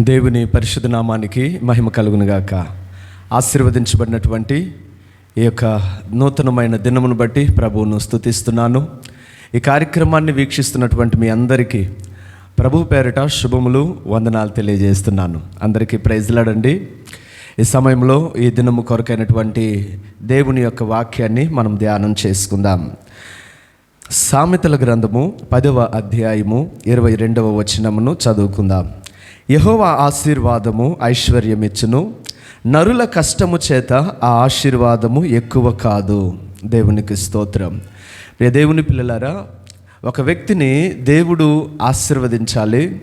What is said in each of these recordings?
దేవుని పరిశుద్ధ నామానికి మహిమ కలుగునుగాక ఆశీర్వదించబడినటువంటి ఈ యొక్క నూతనమైన దినమును బట్టి ప్రభువును స్తుతిస్తున్నాను. ఈ కార్యక్రమాన్ని వీక్షిస్తున్నటువంటి మీ అందరికీ ప్రభు పేరిట శుభములు వందనాలు తెలియజేస్తున్నాను. అందరికీ ప్రైజ్లాడండి ఈ సమయంలో ఈ దినము కొరకైనటువంటి దేవుని యొక్క వాక్యాన్ని మనం ధ్యానం చేసుకుందాం. సామెతల గ్రంథము పదవ అధ్యాయము ఇరవై రెండవ వచనమును చదువుకుందాం. యహోవా ఆశీర్వాదము ఐశ్వర్యమిచ్చును. నరుల కష్టము చేత ఆ ఆశీర్వాదము ఎక్కువ కాదు. దేవునికి స్తోత్రం. ప్రియ దేవుని పిల్లలారా ఒక వ్యక్తిని దేవుడు ఆశీర్వదించాలి.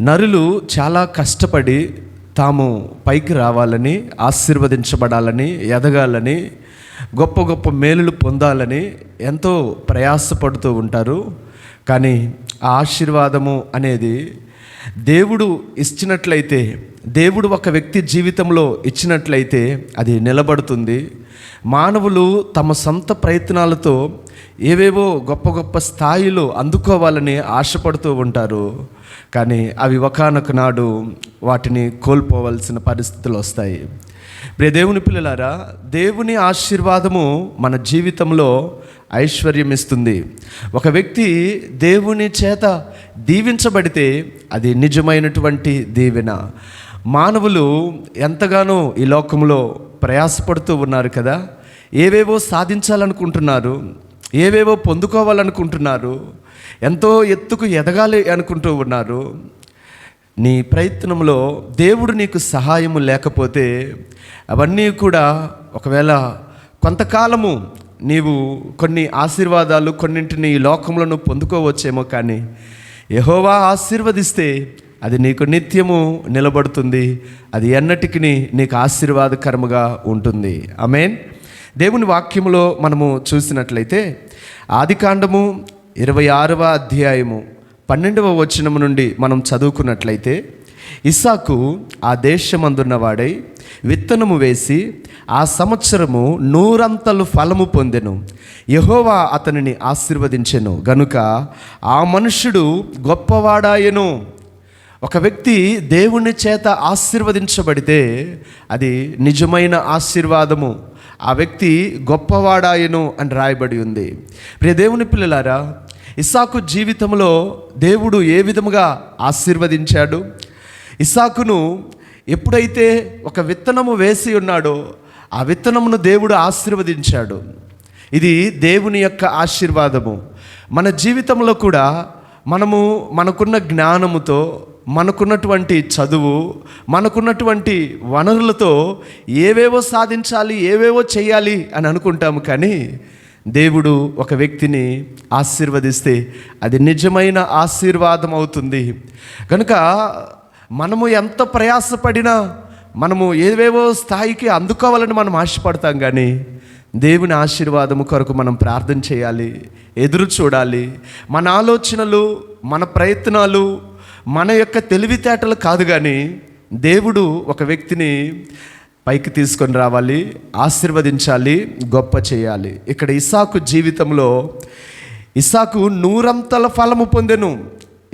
నరులు చాలా కష్టపడి తాము పైకి రావాలని ఆశీర్వదించబడాలని ఎదగాలని గొప్ప గొప్ప మేలులు పొందాలని ఎంతో ప్రయాసపడుతూ ఉంటారు. కానీ ఆ ఆశీర్వాదము అనేది దేవుడు ఇచ్చినట్లయితే దేవుడు ఒక వ్యక్తి జీవితంలో ఇచ్చినట్లయితే అది నిలబడుతుంది. మానవులు తమ సొంత ప్రయత్నాలతో ఏవేవో గొప్ప గొప్ప స్థాయిలో అందుకోవాలని ఆశపడుతూ ఉంటారు. కానీ అవి ఒకనొక నాడు వాటిని కోల్పోవలసిన పరిస్థితులు వస్తాయి. ప్రియ దేవుని పిల్లలారా దేవుని ఆశీర్వాదము మన జీవితంలో ఐశ్వర్యం ఇస్తుంది ఒక వ్యక్తి దేవుని చేత దీవించబడితే అది నిజమైనటువంటి దీవెన. మానవులు ఎంతగానో ఈ లోకంలో ప్రయాసపడుతూ ఉన్నారు కదా. ఏవేవో సాధించాలనుకుంటున్నారు ఏవేవో పొందుకోవాలనుకుంటున్నారు ఎంతో ఎత్తుకు ఎదగాలి అనుకుంటూ ఉన్నారు. నీ ప్రయత్నంలో దేవుడు నీకు సహాయము లేకపోతే అవన్నీ కూడా ఒకవేళ కొంతకాలము నీవు కొన్ని ఆశీర్వాదాలు కొన్నింటిని ఈ లోకంలో నువ్వు పొందుకోవచ్చేమో కానీ యహోవా ఆశీర్వదిస్తే అది నీకు నిత్యము నిలబడుతుంది. అది ఎన్నటికి నీకు ఆశీర్వాదకరముగా ఉంటుంది. అమేన్ దేవుని వాక్యములో మనము చూసినట్లయితే ఆదికాండము ఇరవై ఆరవ అధ్యాయము పన్నెండవ వచనము నుండి మనం చదువుకున్నట్లయితే ఇస్సాకు ఆ దేశమందున్నవాడై విత్తనము వేసి ఆ సంవత్సరము నూరంతలు ఫలము పొందెను. యహోవా అతనిని ఆశీర్వదించెను. గనుక ఆ మనుష్యుడు గొప్పవాడాయెను. ఒక వ్యక్తి దేవుని చేత ఆశీర్వదించబడితే అది నిజమైన ఆశీర్వాదము. ఆ వ్యక్తి గొప్పవాడాయను అని రాయబడి ఉంది. ప్రియ దేవుని పిల్లలారా ఇస్సాకు జీవితంలో దేవుడు ఏ విధముగా ఆశీర్వదించాడు? ఇసాకును ఎప్పుడైతే ఒక విత్తనము వేసి ఉన్నాడో ఆ విత్తనమును దేవుడు ఆశీర్వదించాడు. ఇది దేవుని యొక్క ఆశీర్వాదము. మన జీవితంలో కూడా మనము మనకున్న జ్ఞానముతో మనకున్నటువంటి చదువు మనకున్నటువంటి వనరులతో ఏవేవో సాధించాలి ఏవేవో చేయాలి అని అనుకుంటాము కానీ దేవుడు ఒక వ్యక్తిని ఆశీర్వదిస్తే అది నిజమైన ఆశీర్వాదం అవుతుంది. కనుక మనము ఎంత ప్రయాసపడినా మనము ఏవేవో స్థాయికి అందుకోవాలని మనం ఆశపడతాం కానీ దేవుని ఆశీర్వాదము కొరకు మనం ప్రార్థన చేయాలి ఎదురు చూడాలి. మన ఆలోచనలు మన ప్రయత్నాలు మన యొక్క తెలివితేటలు కాదు కానీ దేవుడు ఒక వ్యక్తిని పైకి తీసుకొని రావాలి ఆశీర్వదించాలి గొప్ప చేయాలి. ఇక్కడ ఇసాకు జీవితంలో ఇసాకు నూరంతల ఫలము పొందెను.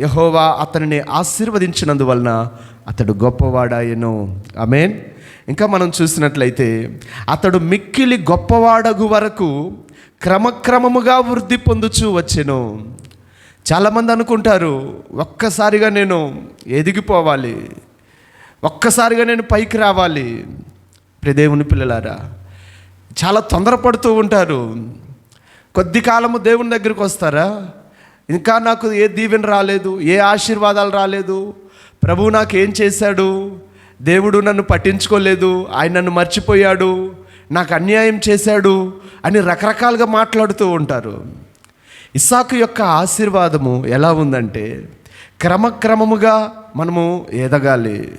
యహోవా అతనిని ఆశీర్వదించినందువలన అతడు గొప్పవాడాయను. ఆమెన్. ఇంకా మనం చూసినట్లయితే అతడు మిక్కిలి గొప్పవాడగు వరకు క్రమక్రమముగా వృద్ధి పొందుచూ వచ్చెను. చాలామంది అనుకుంటారు ఒక్కసారిగా నేను ఎదిగిపోవాలి ఒక్కసారిగా నేను పైకి రావాలి. ప్రదేవుని పిల్లలారా చాలా తొందరపడుతూ ఉంటారు. కొద్ది కాలము దేవుని దగ్గరికి వస్తారా? ఇంకా నాకు ఏ దీవెన రాలేదు ఏ ఆశీర్వాదాలు రాలేదు. ప్రభువు నాకు ఏం చేశాడు? దేవుడు నన్ను పట్టించుకోలేదు ఆయన నన్ను మర్చిపోయాడు నాకు అన్యాయం చేశాడు అని రకరకాలుగా మాట్లాడుతూ ఉంటారు. ఇస్సాకు యొక్క ఆశీర్వాదము ఎలా ఉందంటే క్రమక్రమముగా మనము ఎదగాలి.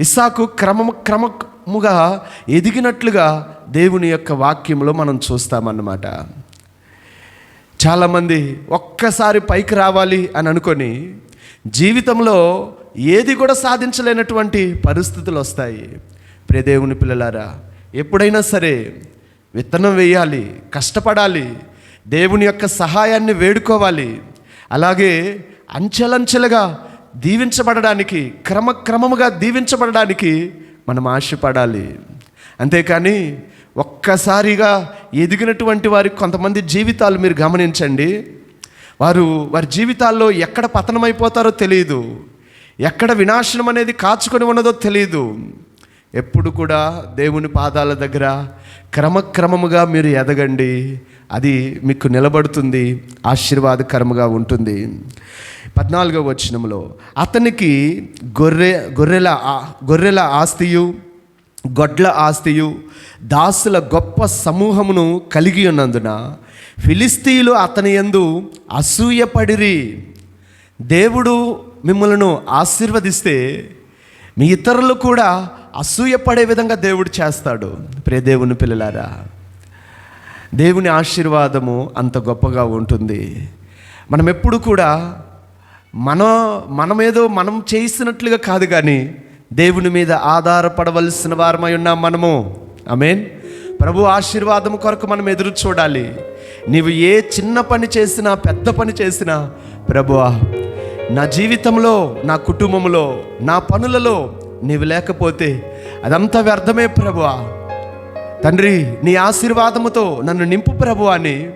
ఇస్సాకు క్రమ క్రమముగా ఎదిగినట్లుగా దేవుని యొక్క వాక్యంలో మనం చూస్తామన్నమాట. చాలామంది ఒక్కసారి పైకి రావాలి అని అనుకొని జీవితంలో ఏది కూడా సాధించలేనటువంటి పరిస్థితులు వస్తాయి. ప్రేదేవుని పిల్లలారా ఎప్పుడైనా సరే విత్తనం వేయాలి కష్టపడాలి దేవుని యొక్క సహాయాన్ని వేడుకోవాలి అలాగే అంచెలంచెలుగా దీవించబడడానికి క్రమక్రమముగా దీవించబడడానికి మనం ఆశపడాలి. అంతేకాని ఒక్కసారిగా ఎదిగినటువంటి వారి కొంతమంది జీవితాలు మీరు గమనించండి. వారు వారి జీవితాల్లో ఎక్కడ పతనమైపోతారో తెలియదు ఎక్కడ వినాశనం అనేది కాచుకొని ఉన్నదో తెలియదు ఎప్పుడు కూడా దేవుని పాదాల దగ్గర క్రమక్రమముగా మీరు ఎదగండి. అది మీకు నిలబడుతుంది ఆశీర్వాదకరముగా ఉంటుంది. పద్నాలుగవ వచనంలో అతనికి గొర్రె గొర్రెల ఆ- గొర్రెల ఆస్తియు గొడ్ల ఆస్తియు దాసుల గొప్ప సమూహమును కలిగి ఉన్నందున ఫిలిస్తీయులు అతని యందు అసూయపడిరి. దేవుడు మిమ్మలను ఆశీర్వదిస్తే మీ ఇతరులు కూడా అసూయపడే విధంగా దేవుడు చేస్తాడు. ప్రే దేవుని పిల్లలారా దేవుని ఆశీర్వాదము అంత గొప్పగా ఉంటుంది. మనం ఎప్పుడు కూడా మన మనమేదో మనం చేసినట్లుగా కాదు కానీ దేవుని మీద ఆధారపడవలసిన వారమై ఉన్నాం మనము. ఆమేన్. ప్రభు ఆశీర్వాదం కొరకు మనం ఎదురు చూడాలి. నీవు ఏ చిన్న పని చేసినా పెద్ద పని చేసినా ప్రభువా నా జీవితంలో నా కుటుంబంలో నా పనులలో నీవు లేకపోతే అదంతా వ్యర్థమే ప్రభువా తండ్రి నీ ఆశీర్వాదముతో నన్ను నింపు ప్రభు అని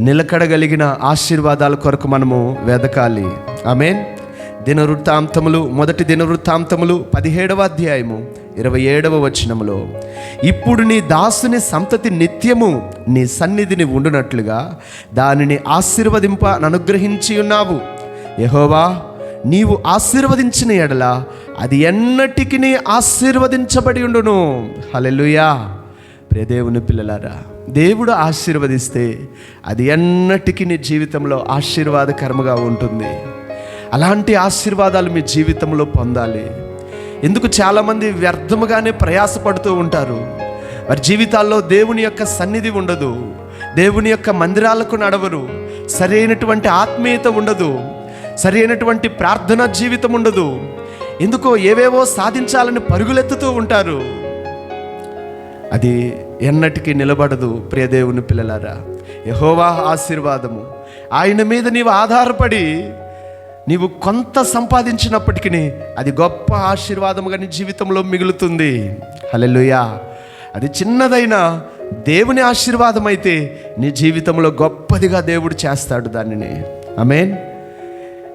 నిలకడగలిగిన ఆశీర్వాదాల కొరకు మనము వెదకాలి. ఆమెన్. దినవృత్తాంతములు మొదటి దినవృత్తాంతములు పదిహేడవ అధ్యాయము ఇరవై ఏడవ వచనములో ఇప్పుడు నీ దాసుని సంతతి నిత్యము నీ సన్నిధిని ఉండునట్లుగా దానిని ఆశీర్వదింప అనుగ్రహించి ఉన్నావు. యహోవా నీవు ఆశీర్వదించిన ఎడల అది ఎన్నటికి ఆశీర్వదించబడి ఉండును. హలెలుయా ప్రియదేవుని పిల్లలారా దేవుడు ఆశీర్వదిస్తే అది ఎన్నటికీ నీ జీవితంలో ఆశీర్వాదకరముగా ఉంటుంది. అలాంటి ఆశీర్వాదాలు మీ జీవితంలో పొందాలి. ఎందుకు చాలామంది వ్యర్థముగానే ప్రయాసపడుతూ ఉంటారు. వారి జీవితాల్లో దేవుని యొక్క సన్నిధి ఉండదు. దేవుని యొక్క మందిరాలకు నడవరు. సరైనటువంటి ఆత్మీయత ఉండదు. సరైనటువంటి ప్రార్థనా జీవితం ఉండదు. ఎందుకో ఏవేవో సాధించాలని పరుగులెత్తుతూ ఉంటారు. అది ఎన్నటికీ నిలబడదు ప్రియదేవుని పిల్లలారా. యహోవా ఆశీర్వాదము. ఆయన మీద నీవు ఆధారపడి నీవు కొంత సంపాదించినప్పటికీ అది గొప్ప ఆశీర్వాదముగా నీ జీవితంలో మిగులుతుంది. హలెలుయా అది చిన్నదైనా దేవుని ఆశీర్వాదం అయితే నీ జీవితంలో గొప్పదిగా దేవుడు చేస్తాడు దానిని. అమేన్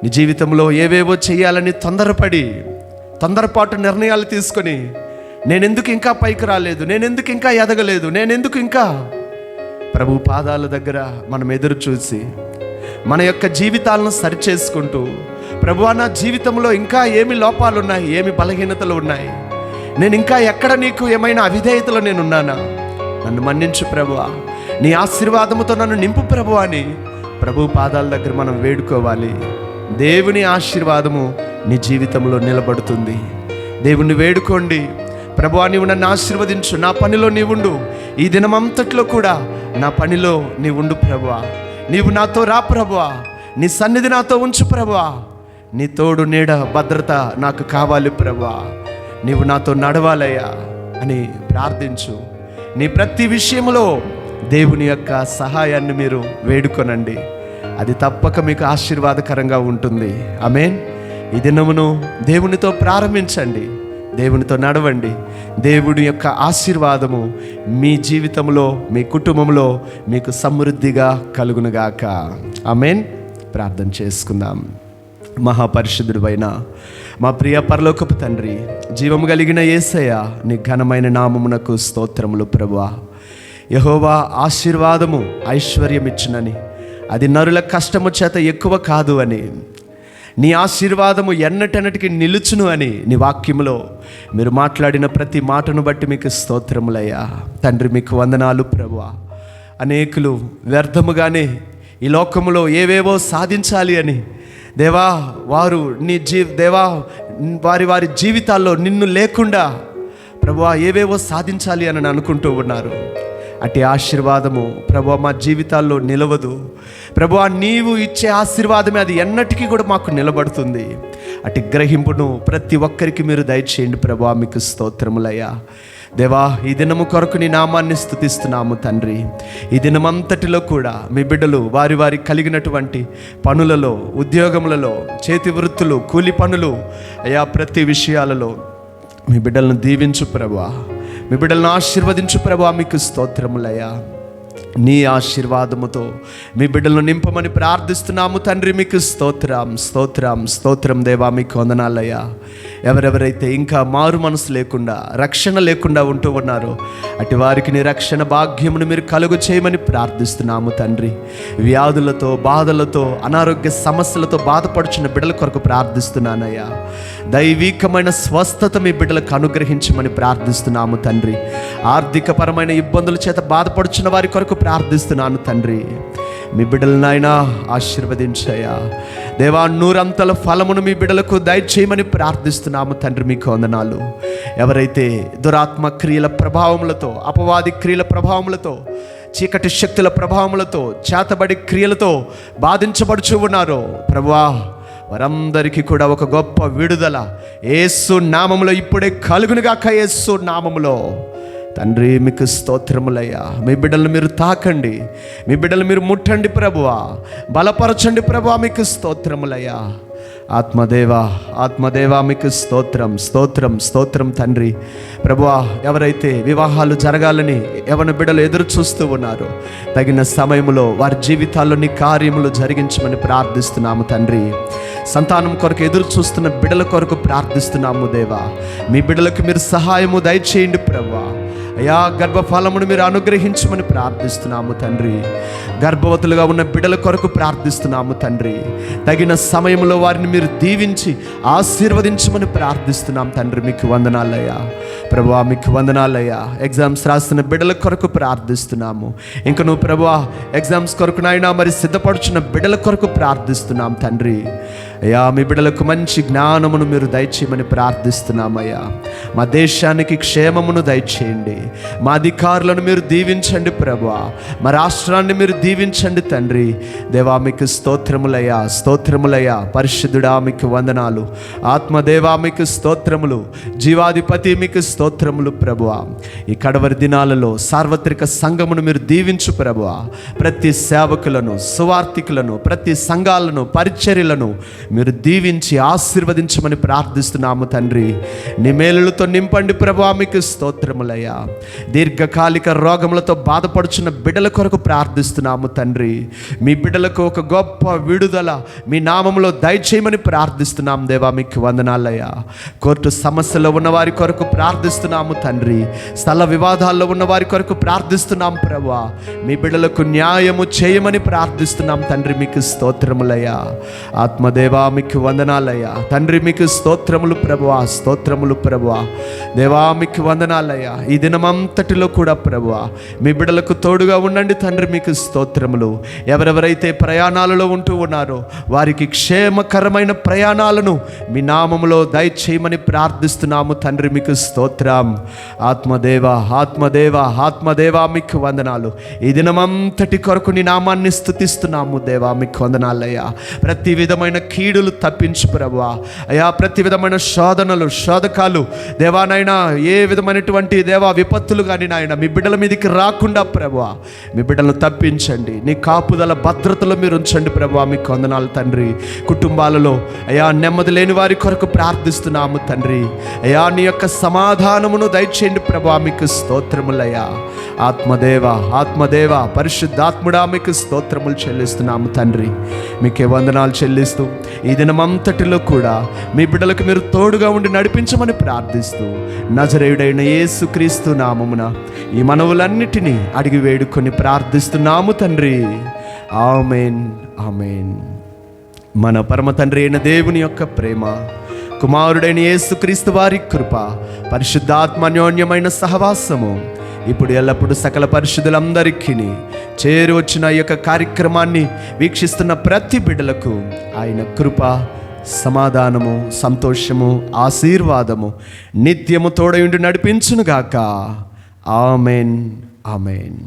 నీ జీవితంలో ఏవేవో చేయాలని తొందరపడి తొందరపాటు నిర్ణయాలు తీసుకొని నేనెందుకు ఇంకా పైకి రాలేదు నేనెందుకు ఇంకా ఎదగలేదు నేనెందుకు ఇంకా ప్రభు పాదాల దగ్గర మనం ఎదురు చూసి మన యొక్క జీవితాలను సరిచేసుకుంటూ ప్రభు నా జీవితంలో ఇంకా ఏమి లోపాలు ఉన్నాయి ఏమి బలహీనతలు ఉన్నాయి? నేను ఇంకా ఎక్కడ నీకు ఏమైనా అవిధేయతలో నేను ఉన్నానా నన్ను మన్నించు ప్రభువా. నీ ఆశీర్వాదముతో నన్ను నింపు ప్రభు అని ప్రభు పాదాల దగ్గర మనం వేడుకోవాలి. దేవుని ఆశీర్వాదము నీ జీవితంలో నిలబడుతుంది. దేవుణ్ణి వేడుకోండి. ప్రభువా నీవు నన్ను ఆశీర్వదించు. నా పనిలో నీవుండు. ఈ దినమంతట్లో కూడా నా పనిలో నీవుండు ప్రభువా. నీవు నాతో రా ప్రభువా. నీ సన్నిధి నాతో ఉంచు ప్రభువా. నీ తోడు నీడ భద్రత నాకు కావాలి ప్రభువా. నీవు నాతో నడవాలయ్యా అని ప్రార్థించు. నీ ప్రతి విషయంలో దేవుని యొక్క సహాయాన్ని మీరు వేడుకొనండి. అది తప్పక మీకు ఆశీర్వాదకరంగా ఉంటుంది. ఆమేన్. ఈ దినమును దేవునితో ప్రారంభించండి. దేవునితో నడవండి. దేవుడి యొక్క ఆశీర్వాదము మీ జీవితంలో మీ కుటుంబంలో మీకు సమృద్ధిగా కలుగునుగాక. ఆమెన్. ప్రార్థన చేసుకుందాం. మహాపరిశుద్ధుడు మా ప్రియ పరలోకపు తండ్రి జీవము కలిగిన యేసయ్య నీ ఘనమైన నామమునకు స్తోత్రములు ప్రభువా. యహోవా ఆశీర్వాదము ఐశ్వర్యమిచ్చునని అది నరుల కష్టము చేత ఎక్కువ కాదు అని నీ ఆశీర్వాదము ఎన్నటెన్నటికి నిలుచును అని నీ వాక్యములో మీరు మాట్లాడిన ప్రతి మాటను బట్టి మీకు స్తోత్రములయ్యా. తండ్రి మీకు వందనాలు ప్రభువా. అనేకులు వ్యర్థముగానే ఈ లోకములో ఏవేవో సాధించాలి అని. దేవా వారు నీ జీ దేవా వారి వారి జీవితాల్లో నిన్ను లేకుండా ప్రభువా ఏవేవో సాధించాలి అని అనుకుంటూ ఉన్నారు. అట్టి ఆశీర్వాదము ప్రభు మా జీవితాల్లో నిలవదు. ప్రభు నీవు ఇచ్చే ఆశీర్వాదమే అది ఎన్నటికీ కూడా మాకు నిలబడుతుంది. అటు గ్రహింపును ప్రతి ఒక్కరికి మీరు దయచేయండి ప్రభు మీకు స్తోత్రములయ్యా. దేవా ఈ దినము కొరకు నీ నామాన్ని స్థుతిస్తున్నాము తండ్రి. ఈ దినమంతటిలో కూడా మీ బిడ్డలు వారి వారి కలిగినటువంటి పనులలో ఉద్యోగములలో చేతి వృత్తులు కూలి పనులు అయా ప్రతి విషయాలలో మీ బిడ్డలను దీవించు ప్రభా. మీ బిడ్డలను ఆశీర్వదించు ప్రభా మీకు స్తోత్రములయ్యా. నీ ఆశీర్వాదముతో మీ బిడ్డలను నింపమని ప్రార్థిస్తున్నాము. తండ్రి మీకు స్తోత్రం స్తోత్రం స్తోత్రం దేవా మీకు వందనాలయ్యా. ఎవరెవరైతే ఇంకా మారు మనసు లేకుండా రక్షణ లేకుండా ఉంటూ ఉన్నారో అటు వారికి నీ రక్షణ భాగ్యమును మీరు కలుగు చేయమని ప్రార్థిస్తున్నాము తండ్రి. వ్యాధులతో బాధలతో అనారోగ్య సమస్యలతో బాధపడుచున్న బిడ్డల కొరకు ప్రార్థిస్తున్నానయ్యా. దైవీకమైన స్వస్థత మీ బిడ్డలకు అనుగ్రహించమని ప్రార్థిస్తున్నాము తండ్రి. ఆర్థికపరమైన ఇబ్బందుల చేత బాధపడుచున్న వారి కొరకు ప్రార్థిస్తున్నాను తండ్రి. మీ బిడ్డలు నాయన ఆశీర్వదించయా దేవా నూరంతల ఫలమును మీ బిడ్డలకు దయచేయమని ప్రార్థిస్తున్నాము తండ్రి మీకు వందనాలు. ఎవరైతే దురాత్మ క్రియల ప్రభావములతో అపవాది క్రియల ప్రభావములతో చీకటి శక్తుల ప్రభావములతో చేతబడి క్రియలతో బాధించబడుచు ఉన్నారో ప్రభువా వారందరికీ కూడా ఒక గొప్ప విడుదల ఏసు నామములో ఇప్పుడే కలుగునుగాక ఏసు నామములో. తండ్రి మీకు స్తోత్రములయ్యా. మీ బిడ్డలు మీరు తాకండి. మీ బిడ్డలు మీరు ముట్టండి ప్రభువా. బలపరచండి ప్రభువా మీకు స్తోత్రములయ్యా. ఆత్మదేవా ఆత్మదేవా మీకు స్తోత్రం స్తోత్రం స్తోత్రం తండ్రి. ప్రభువా ఎవరైతే వివాహాలు జరగాలని ఎవరి బిడ్డలు ఎదురు చూస్తూ ఉన్నారో తగిన సమయంలో వారి జీవితాల్లోని కార్యములు జరిగించమని ప్రార్థిస్తున్నాము తండ్రి. సంతానం కొరకు ఎదురు చూస్తున్న బిడ్డల కొరకు ప్రార్థిస్తున్నాము దేవా. మీ బిడ్డలకు మీరు సహాయము దయచేయండి ప్రభువా. అయా గర్భఫలమును మీరు అనుగ్రహించమని ప్రార్థిస్తున్నాము తండ్రి. గర్భవతులుగా ఉన్న బిడ్డల కొరకు ప్రార్థిస్తున్నాము తండ్రి. తగిన సమయంలో వారిని మీరు దీవించి ఆశీర్వదించమని ప్రార్థిస్తున్నాం తండ్రి మీకు వందనాలయ్యా. ప్రభువా మీకు వందనాలయ్యా. ఎగ్జామ్స్ రాస్తున్న బిడ్డల కొరకు ప్రార్థిస్తున్నాము. ఇంకా నువ్వు ప్రభా ఎగ్జామ్స్ కొరకునాయన మరి సిద్ధపడుచున్న బిడ్డల కొరకు ప్రార్థిస్తున్నాం తండ్రి. అయ్యా మీ బిడ్డలకు మంచి జ్ఞానమును మీరు దయచేయమని ప్రార్థిస్తున్నామయ్యా. మా దేశానికి క్షేమమును దయచేయండి. మా అధికారులను మీరు దీవించండి ప్రభా మా రాష్ట్రాన్ని మీరు దీవించండి తండ్రి. దేవా మీకు స్తోత్రములయ్యా స్తోత్రములయ్యా. పరిశుద్ధుడా మీకు వందనాలు. ఆత్మదేవా మీకు స్తోత్రములు. జీవాధిపతి మీకు స్తోత్రములు ప్రభువా. ఈ కడవరి దినాలలో సార్వత్రిక సంఘమును మీరు దీవించు ప్రభువా. ప్రతి సేవకులను సువార్థికులను ప్రతి సంఘాలను పరిచర్యలను మీరు దీవించి ఆశీర్వదించమని ప్రార్థిస్తున్నాము తండ్రి. నీ మేలులతో నింపండి ప్రభా మీకు స్తోత్రములయ్యా. దీర్ఘకాలిక రోగములతో బాధపడుచున్న బిడ్డల కొరకు ప్రార్థిస్తున్నాము తండ్రి. మీ బిడ్డలకు ఒక గొప్ప విడుదల మీ నామములో దయచేయమని ప్రార్థిస్తున్నాం దేవా మీకు వందనాలయ్యా. కోర్టు సమస్యలో ఉన్న వారి కొరకు ప్రార్థిస్తున్నాము తండ్రి. స్థల వివాదాల్లో ఉన్న వారి కొరకు ప్రార్థిస్తున్నాం ప్రభా. మీ బిడ్డలకు న్యాయము చేయమని ప్రార్థిస్తున్నాం తండ్రి మీకు స్తోత్రములయ్యా. ఆత్మదేవ మీకు వందనాలయ్యా. తండ్రి మీకు స్తోత్రములు ప్రభువా స్తోత్రములు ప్రభువా. దేవా మీకు వందనాలయ్యా. ఈ దినమంతటిలో కూడా ప్రభువా మీ బిడ్డలకు తోడుగా ఉండండి తండ్రి మీకు స్తోత్రములు. ఎవరెవరైతే ప్రయాణాలలో ఉంటూ ఉన్నారో వారికి క్షేమకరమైన ప్రయాణాలను మీ నామములో దయచేయమని ప్రార్థిస్తున్నాము తండ్రి మీకు స్తోత్రం. ఆత్మదేవ ఆత్మదేవ ఆత్మదేవ మీకు వందనాలు. ఈ దినమంతటి కొరకు నీ నామాన్ని స్థుతిస్తున్నాము దేవా మీకు వందనాలయ్యా. ప్రతి విధమైన కీడులు తప్పించు ప్రభా. అయ్యా ప్రతి విధమైన శోధనలు శోధకాలు దేవానైనా ఏ విధమైనటువంటి దేవా విపత్తులు కానీ నాయన మీ బిడ్డల మీదకి రాకుండా ప్రభా మీ బిడ్డలను తప్పించండి. నీ కాపుదల భద్రతలో మీరు ఉంచండి ప్రభా మీకు వందనాలు తండ్రి. కుటుంబాలలో అయా నెమ్మది లేని వారి కొరకు ప్రార్థిస్తున్నాము తండ్రి. అయా నీ యొక్క సమాధానమును దయచేయండి ప్రభా మీకు స్తోత్రములయ్యా. ఆత్మదేవ ఆత్మదేవ పరిశుద్ధాత్ముడా మీకు స్తోత్రములు చెల్లిస్తున్నాము తండ్రి. మీకే వందనాలు చెల్లిస్తూ ఈ దినమంతటిలో కూడా మీ బిడ్డలకు మీరు తోడుగా ఉండి నడిపించమని ప్రార్థిస్తూ నజరేయుడైన యేసుక్రీస్తు నామమున ఈ మనవులన్నిటినీ అడిగి వేడుకొని ప్రార్థిస్తున్నాము తండ్రి. Amen amen. మన పరమ తండ్రి అయిన దేవుని యొక్క ప్రేమ కుమారుడైన యేసుక్రీస్తు వారి కృప పరిశుద్ధాత్మన్యోన్యమైన సహవాసము ఇప్పుడు ఎల్లప్పుడూ సకల పరిశుద్ధులందరికీ చేరు వచ్చిన ఈ యొక్క కార్యక్రమాన్ని వీక్షిస్తున్న ప్రతి బిడ్డలకు ఆయన కృప సమాధానము సంతోషము ఆశీర్వాదము నిత్యము తోడయుండి నడిపించునుగాక. ఆమెన్. ఆమెన్.